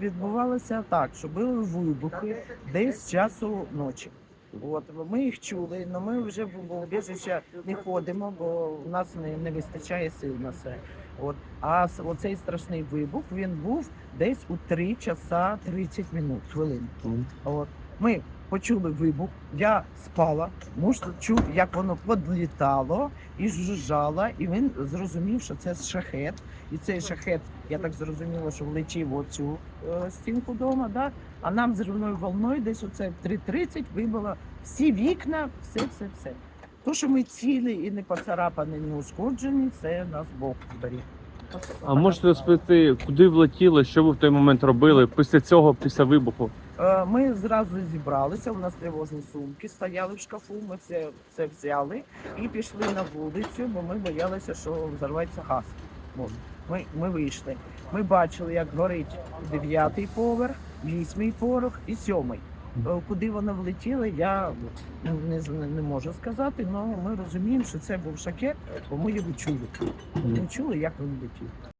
відбувалося так, що були вибухи десь з часу ночі. От ми їх чули, але ми вже в убіжище не ходимо, бо в нас не, не вистачає сил на це. От а оцей страшний вибух він був десь у 3 часа 30 минут хвилин. От ми почули вибух. Я спала. Муж чув, як воно подлітало і жужжало, і він зрозумів, що це шахет. І цей шахет, я так зрозуміла, що влетів оцю е, стінку дома, да? а нам зривною волною десь оце в 3.30 вибило всі вікна, все, все, все. То, що ми цілі і не поцарапані, не ушкоджені, це нас Бог беріг. А можете розповісти, куди влетіли, що ви в той момент робили після цього, після вибуху? Е, Ми зразу зібралися. У нас тривожні сумки стояли в шкафу. Ми все, все взяли і пішли на вулицю, бо ми боялися, що взорветься газ. Ми, ми вийшли. Ми бачили, як горить дев'ятий поверх, вісьмий поверх і сьомий. Е, Куди воно влетіло, я не, не можу сказати, але ми розуміємо, що це був шакет, бо ми його чули. Ми чули, як він летів.